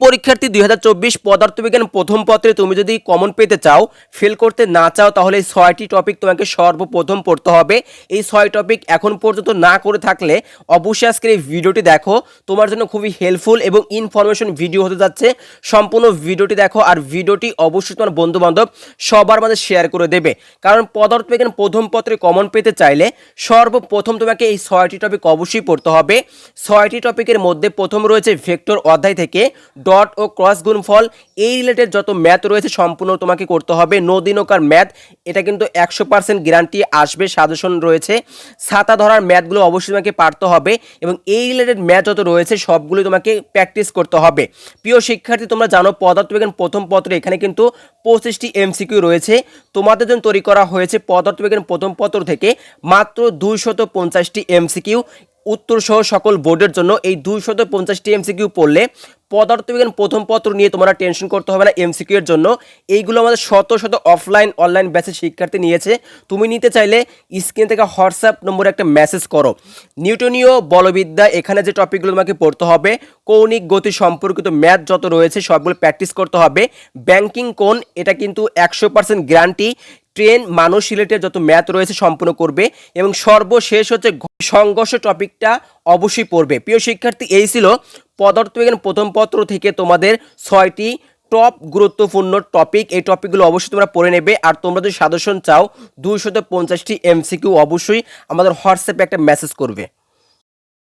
পরীক্ষার্থী দুই হাজার চব্বিশ পদার্থবিজ্ঞান প্রথম পত্রে তুমি যদি কমন পেতে চাও ফেল করতে না চাও, তাহলে এই ছয়টি টপিক তোমাকে সর্বপ্রথম পড়তে হবে। এই ছয় টপিক এখন পর্যন্ত না করে থাকলে অবশ্যই আজকের এই ভিডিওটি দেখো। তোমার জন্য খুবই হেল্পফুল এবং ইনফরমেশন ভিডিও হতে যাচ্ছে। সম্পূর্ণ ভিডিওটি দেখো আর ভিডিওটি অবশ্যই তোমার বন্ধু বান্ধব সবার মাঝে শেয়ার করে দেবে। কারণ পদার্থবিজ্ঞান প্রথম পত্রে কমন পেতে চাইলে সর্বপ্রথম তোমাকে এই ছয়টি টপিক অবশ্যই পড়তে হবে। ছয়টি টপিকের মধ্যে প্রথম রয়েছে ভেক্টর অধ্যায় থেকে ডট ও ক্রস গুণফল এই রিলেটেড যত ম্যাথ রয়েছে সম্পূর্ণ তোমাকে করতে হবে। নদীনকার ম্যাথ এটা কিন্তু একশো পার্সেন্ট গ্যারান্টি আসবে সাজেশন রয়েছে। ছাতা ধরার ম্যাথগুলো অবশ্যই তোমাকে পারতে হবে এবং এই রিলেটেড ম্যাথ যত রয়েছে সবগুলো তোমাকে প্র্যাকটিস করতে হবে। প্রিয় শিক্ষার্থী, তোমরা জানো পদার্থবিজ্ঞান প্রথম পত্রে এখানে কিন্তু পঁচিশটি এমসিকিউ রয়েছে। তোমাদের জন্য তৈরি করা হয়েছে পদার্থবিজ্ঞান প্রথম পত্র থেকে মাত্র দুইশত পঞ্চাশটি এমসিকিউ উত্তর সহ সকল বোর্ডের জন্য এই দুইশত পঞ্চাশটি এমসিকিউ পড়লে পদার্থবিজ্ঞান প্রথম পত্র নিয়ে তোমরা টেনশন করতে হবে না এমসিকিউ এর জন্য। এইগুলো আমাদের শত শত অফলাইন, অনলাইন ব্যাচে শিক্ষার্থী নিয়েছে। তুমি নিতে চাইলে স্ক্রিন থেকে হোয়াটসঅ্যাপ নম্বরে একটা মেসেজ করো। নিউটনীয় বলবিদ্যা, এখানে যে টপিকগুলো তোমাকে পড়তে হবে, কৌণিক গতি সম্পর্কিত ম্যাথ যত রয়েছে সবগুলো প্র্যাকটিস করতে হবে। ব্যাংকিং কোন এটা কিন্তু একশো পার্সেন্ট গ্যারান্টি। ট্রেন, মানুষ রিলেটেড যত ম্যাথ রয়েছে সম্পূর্ণ করবে এবং সর্বশেষ হচ্ছে সংঘর্ষ টপিকটা অবশ্যই পড়বে। প্রিয় শিক্ষার্থী, এই ছিল পদার্থবিজ্ঞান প্রথম পত্র থেকে তোমাদের ছয়টি টপ গুরুত্বপূর্ণ টপিক। এই টপিকগুলো অবশ্যই তোমরা পড়ে নেবে আর তোমরা যদি সাজেশন চাও, দুইশত পঞ্চাশটি এমসিকিউ অবশ্যই আমাদের হোয়াটসঅ্যাপে একটা মেসেজ করবে।